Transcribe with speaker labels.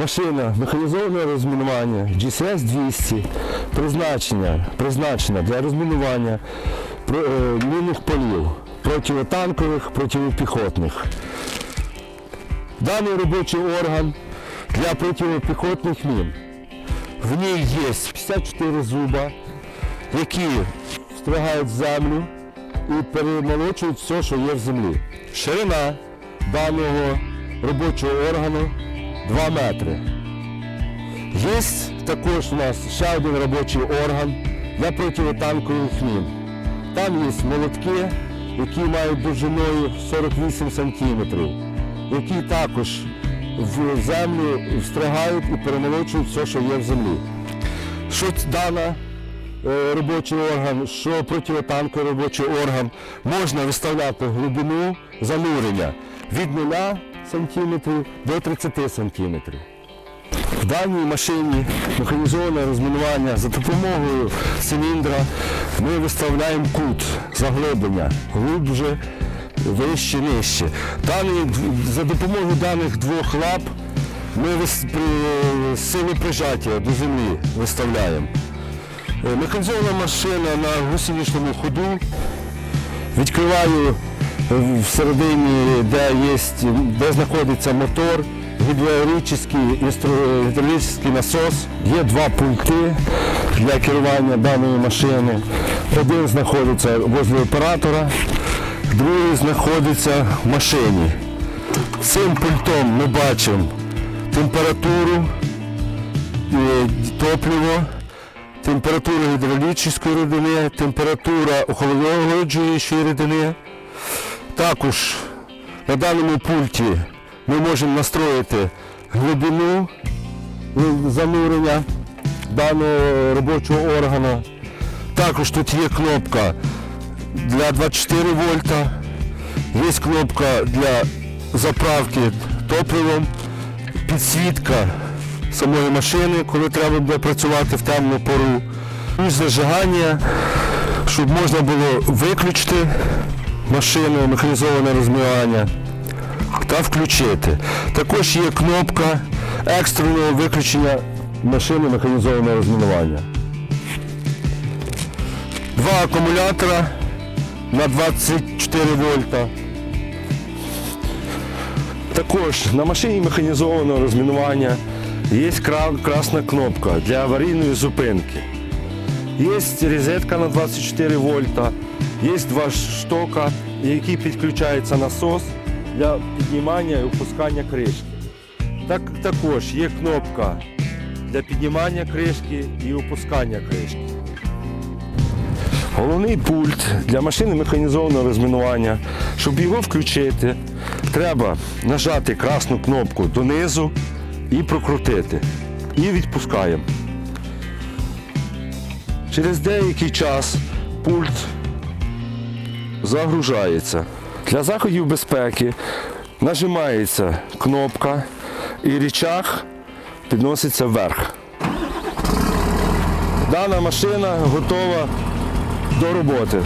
Speaker 1: Машина механізоване розмінування GCS 200 призначення, призначена для розмінування е, мінних полів противотанкових, протипіхотних. Даний робочий орган для протипіхотних мін. В ній є 54 зуба, які встригають землю і перемолочують все, що є в землі. Ширина даного робочого органу 2 метри. Є також у нас ще один робочий орган для противотанкових мін. Там є молотки, які мають довжиною 48 сантиметрів, які також в землю встригають і перемолочують все, що є в землі. Що дана е, робочий орган, що противотанковий робочий орган, можна виставляти глибину занурення від 0 см до 30 см. В даній машині механізоване розмінування за допомогою циліндра ми виставляємо кут заглиблення глибже, вище, нижче. Даний, за допомогою даних двох лап ми при силі прижаття до землі виставляємо. Е, Механізована машина на гусеничному ходу. Відкриваю всередині, де, є, де знаходиться мотор, гідравлічний, насос. Є два пульти для керування даної машини. Один знаходиться возле оператора, другий знаходиться в машині. Цим пультом ми бачимо температуру, е, топливо, температура гідравлічної рідини, температура охолоджуючої рідини. Також на даному пульті ми можемо настроїти глибину занурення даного робочого органу. Також тут є кнопка для 24 вольта, є кнопка для заправки топливом, підсвітка самої машини, коли треба буде працювати в темну пору. І зажигання, щоб можна було виключити машину, механізоване розмивання та включити. Також є кнопка екстреного виключення машини механізованого розмінування. Два акумулятора на 24 вольта. Також на машині механізованого розмінування є красна кнопка для аварійної зупинки. Є розетка на 24 вольта, є два штока, які підключається насос для піднімання і опускання кришки. Так, також є кнопка для піднімання кришки і опускання кришки. Головний пульт для машини механізованого розмінування. Щоб його включити, треба нажати красну кнопку донизу і прокрутити. І відпускаємо. Через деякий час пульт загружається. Для заходів безпеки нажимається кнопка і річах підноситься вверх. Дана машина готова до роботи.